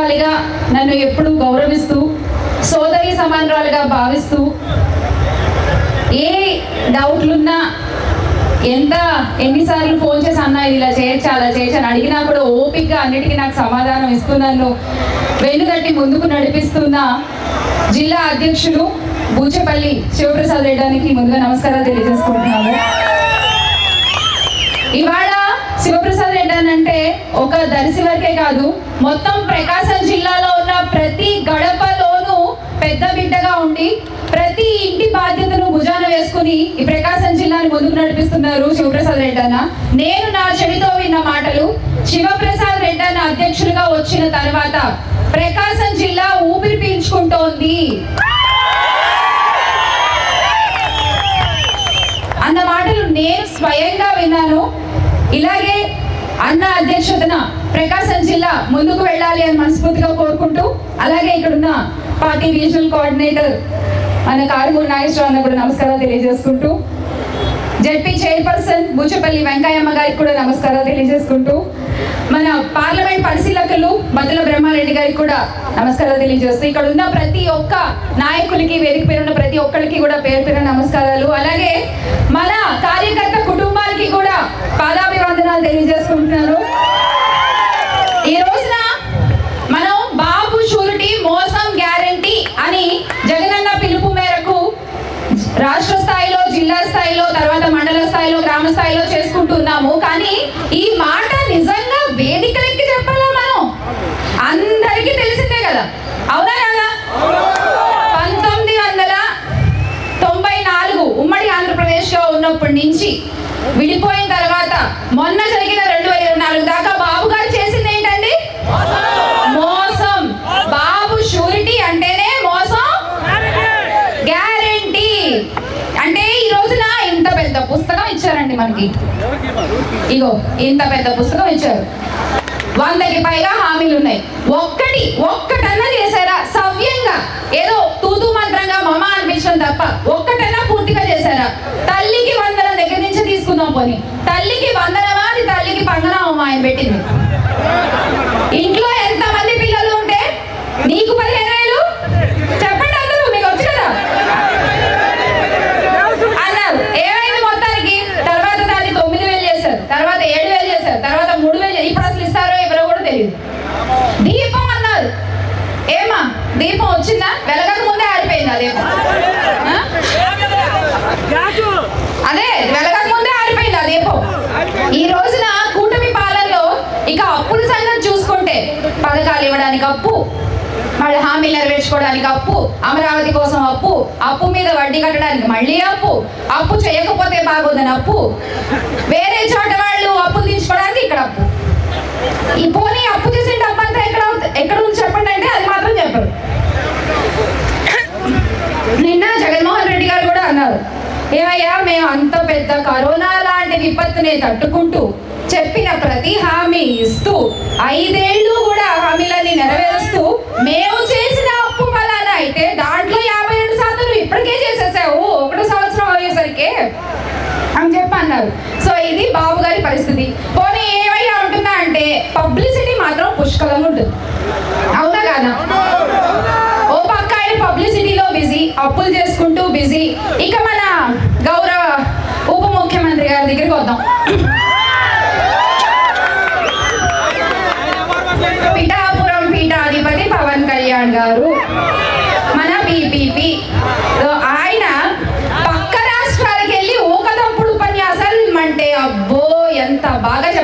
సమానురాలిగా నన్ను ఎప్పుడూ గౌరవిస్తూ సోదరి సమానరాలుగా భావిస్తూ ఏ డౌట్లున్నా ఎంత ఎన్నిసార్లు ఫోన్ చేసి అన్నా ఇది ఇలా చేయొచ్చు అలా చేయొచ్చు అని అడిగినా కూడా ఓపిక్గా అన్నిటికీ నాకు సమాధానం ఇస్తూ నన్ను ముందుకు నడిపిస్తున్న జిల్లా అధ్యక్షులు బూచపల్లి శివప్రసాద్ రెడ్డానికి ముందుగా నమస్కారాలు తెలియజేసుకుంటున్నాము. ఇవాళ శివప్రసాద్ రెడ్డి అంటే ఒక దర్శి కాదు. మొత్తం ప్రకాశం జిల్లాలో ఉన్న ప్రతి గడపలోనూ పెద్ద బిడ్డగా ఉండి ప్రతి ఇంటి బాధ్యతను భుజాన వేసుకుని ఈ ప్రకాశం జిల్లాని ముందుకు నడిపిస్తున్నారు శివప్రసాద్ రెడ్డి అన్న. నేను నా చెవితో విన్న మాటలు శివప్రసాద్ రెడ్డి అన్న అధ్యక్షులుగా వచ్చిన తర్వాత ప్రకాశం జిల్లా ఊపిరి పీల్చుకుంటోంది. అన్న మాటలు నేను స్వయంగా విన్నాను. ఇలాగే అన్న అధ్యక్షతన ప్రకాశం జిల్లా ముందుకు వెళ్ళాలి అని మనస్ఫూర్తిగా కోరుకుంటూ అలాగే ఇక్కడున్న పార్టీ రీజనల్ కోఆర్డినేటర్ మన కారుమూరు నాగేశ్వరరావు అన్న కూడా నమస్కారాలు తెలియజేసుకుంటూ జడ్పీ చైర్పర్సన్ బూచపల్లి వెంకయ్యమ్మ గారికి కూడా నమస్కారాలు తెలియజేసుకుంటూ మన పార్లమెంట్ పరిశీలకులు మధుల బ్రహ్మారెడ్డి గారికి కూడా నమస్కారాలు తెలియజేస్తూ ఇక్కడ ఉన్న ప్రతి ఒక్క నాయకులకి వేదిక పేరున్న ప్రతి ఒక్కరికి కూడా పేరు పేరు నమస్కారాలు. అలాగే మన కార్యకర్త ధన్యవాదాలు తెలియజేసుకుంటున్నాను. ఈ రోజున మనం బాబు షూరిటీ మోసం గ్యారంటీ అని జగనన్న పిలుపు మేరకు రాష్ట్ర స్థాయిలో జిల్లా స్థాయిలో తర్వాత మండల స్థాయిలో గ్రామ స్థాయిలో చేసుకుంటున్నాము కానీ ఈ మాట నిజంగా వేదికలెక్కి చెప్పాలా మనం? అందరికీ తెలిసిందే కదా. అవునా కదా పంతొమ్మిది వందల తొంభై నాలుగు ఉమ్మడి ఆంధ్రప్రదేశ్లో ఉన్నప్పటి నుంచి విడిపోయిన తర్వాత మొన్న జరిగిన రెండు వేల ఇరవై నాలుగు దాకా బాబు గారు చేసింది ఏంటండి? మోసం. బాబు షూరిటీ అంటేనే మోసం. గ్యారంటీ. అంటే ఈ రోజున ఇంత పెద్ద పుస్తకం ఇచ్చారండి మనకి. ఇగో ఇంత పెద్ద పుస్తకం ఇచ్చారు. వందకి పైగా హామీలు ఉన్నాయి. ఒక్కటి ఒక్కటన్నా చేశారా? సవ్యంగా. ఏదో తూతు మంత్రంగా మమ అనిపించడం తప్ప ఒక్కటన్నా పూర్తిగా చేశారా? తల్లికి వందనం దగ్గర నుంచి తీసుకుందాం పోని. తల్లికి పంగనమా ఆయన పెట్టింది. ఇంట్లో ఎంత మంది పిల్లలు ఉంటే నీకు పదిహేను వేలు చెప్పండి అందరూ మీకు వచ్చు కదా? అన్నారు. ఏమైంది మొత్తానికి? తర్వాత దాన్ని తొమ్మిది వేలు చేశారు. తర్వాత ఏడు వేలు చేశారు. తర్వాత మూడు వేలు. ఇప్పుడు అసలు ఇస్తారో ఎవరో కూడా తెలియదు. దీపం అన్నారు. ఏమా? దీపం వచ్చిందా? వెలగక ముందే ఆరిపోయింది అదే అదే వెలగక ముందే ఆరిపోయింది ఆ దీపం? ఈ రోజున ఇక అప్పుల సంగతి చూసుకుంటే పథకాలు ఇవ్వడానికి అప్పు మళ్ళీ హామీలు నెరవేర్చుకోవడానికి అప్పు అమరావతి కోసం అప్పు అప్పు మీద వడ్డీ కట్టడానికి మళ్ళీ అప్పు అప్పు చేయకపోతే బాగోదని అప్పు. వేరే చోట వాళ్ళు అప్పులు తీర్చుకోవడానికి ఇక్కడ అప్పు. ఈ పోనీ అప్పు చేసిన అంతా ఎక్కడ ఎక్కడ ఉంది చెప్పండి అంటే అది మాత్రం చెప్పరు. నిన్న జగన్మోహన్ రెడ్డి గారు కూడా అన్నారు ఏమయ్యా మేము అంత పెద్ద కరోనా లాంటి విపత్తుని తట్టుకుంటూ చెప్పిన ప్రతి హామీ ఇస్తూ ఐదేళ్ళు కూడా హామీలన్నీ నెరవేరుస్తూ మేము చేసిన అప్పు ఫలానా అయితే దాంట్లో యాభై ఏడు శాతం ఇప్పటికే చేసేసావు. ఒకటో సంవత్సరం అయ్యేసరికి అని చెప్పి అన్నారు. సో ఇది బాబు గారి పరిస్థితి. పోనీ ఏమైనా ఉంటుందా అంటే పబ్లిసిటీ మాత్రం పుష్కలంగా ఉంటుంది. అవునా కాదా? ఓ పక్క ఆయన పబ్లిసిటీలో బిజీ అప్పులు చేసుకుంటూ బిజీ. ఇక మన గౌరవ ఉప ముఖ్యమంత్రి గారి దగ్గరికి వద్దాం.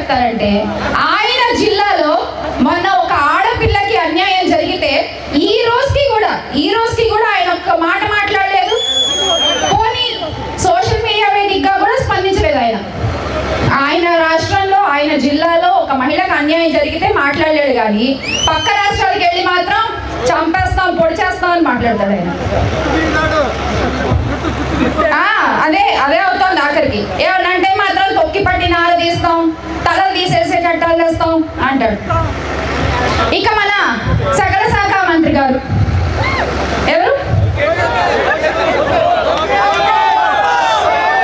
చెప్తారంటే ఆయన జిల్లాలో మొన్న ఒక ఆడపిల్లకి అన్యాయం జరిగితే ఈ రోజుకి కూడా ఈ రోజుకి కూడా ఆయన ఒక్క మాట మాట్లాడలేదు. పోనీ సోషల్ మీడియా వేదికగా కూడా స్పందించలేదు ఆయన. ఆయన రాష్ట్రంలో ఆయన జిల్లాలో ఒక మహిళకు అన్యాయం జరిగితే మాట్లాడలేడు కానీ పక్క రాష్ట్రాలకు వెళ్ళి మాత్రం చంపేస్తాం పొడి చేస్తాం అని మాట్లాడతాడు ఆయన. అదే అదే అవుతోంది ఆఖరికి. ఏమనంటే వదిలేస్తాం అంటాడు. ఇక మన సకల శాఖ మంత్రి గారు ఎవరు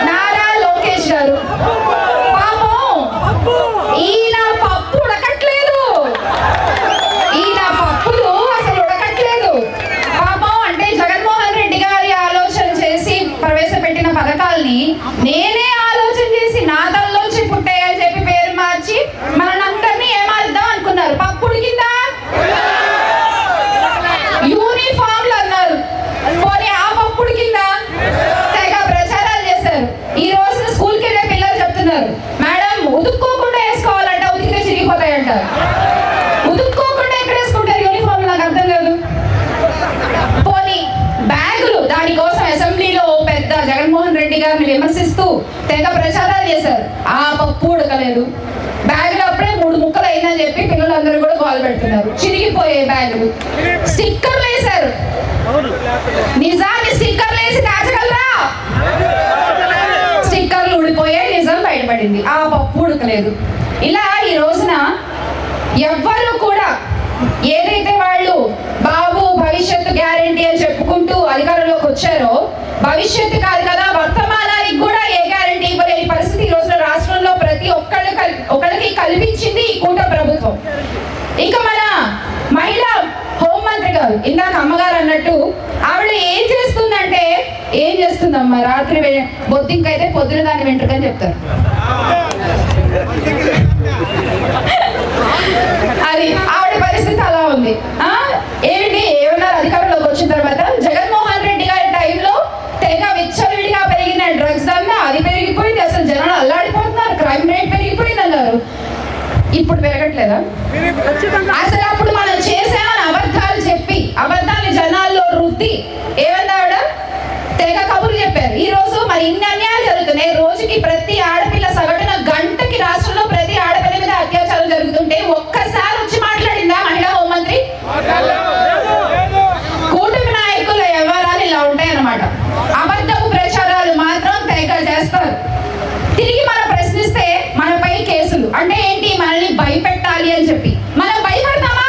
నారా లోకేష్ గారు పాపం ఈయన పప్పు ఉడకట్లేదు ఈయన పప్పు నేనే ఆలోచన చేసి నా తలలోంచి పుట్టాయని చెప్పి పేరు మార్చి మనందరినీ ఏమారుద్దాం అనుకున్నారు పప్పుడు కింద యూనిఫామ్లు అన్నారు పోనీ ఆ పప్పుడు కింద తెగ ప్రచారాలు చేశారు ఈ రోజున స్కూల్కి వెళ్ళే పిల్లలు చెప్తున్నారు మేడం ఉతుక్కోకుండా వేసుకోవాలంట ఉతికితే చిరిగిపోతాయంట ఉతుక్కోకుండా ఎక్కడ వేసుకుంటారు యూనిఫామ్ నాకు అర్థం కాదు పోనీ బ్యాగులు దానికోసం అసెంబ్లీలో ఓ పెద్ద జగన్మోహన్ రెడ్డి గారిని విమర్శిస్తూ తెగ ప్రచారాలు చేశారు ఆ పప్పు ఉడకలేదు. బ్యాగులు అప్పుడే మూడు ముక్కలు అయిందని చెప్పి పిల్లలందరూ కూడా గోల్ పెడుతున్నారు. చిరిగిపోయే బ్యాగులు స్టిక్కర్లు వేశారు. నిజాన్ని స్టిక్కర్లు వేసి దాచగలరా? స్టిక్కర్లు ఊడిపోయే నిజం బయటపడింది. ఆ పప్పు ఉడకలేదు. ఇలా ఈ రోజున ఎవ్వరు కూడా ఏదైతే వాళ్ళు బాబు భవిష్యత్తు గ్యారంటీ అని చెప్పుకుంటూ అధికారంలోకి వచ్చారో భవిష్యత్తు కాదు కదా వర్తమానానికి కూడా ఏ గ్యారంటీ ప్రభుత్వం ఇంకా మన మహిళా హోంమంత్రి గారు ఇందాక అమ్మగారు అన్నట్టు ఆవిడ ఏం చేస్తుందంటే ఏం చేస్తుందమ్మా? రాత్రి బొద్దింకైతే పొద్దున దాని వెంట్రుకని చెప్తారు. అది ఆవిడ పరిస్థితి అలా ఉంది. ఏమిటి ఏంటి? ఏమన్నారు అధికారంలోకి వచ్చిన తర్వాత జగన్మోహన్ రెడ్డి గారి టైంలో తెగ విచ్చలవిడిగా పెరిగిన డ్రగ్స్ అన్న అది పెరిగిపోయింది. అసలు జనాలు అల్లా క్రైమ్ రేట్ పెరిగిపోయింది అన్నారు ఇప్పుడు పెరగట్లేదా అసలు అప్పుడు మనం అంటే ఏంటి మనల్ని భయపెట్టాలి అని చెప్పి. మనం భయపడతామా?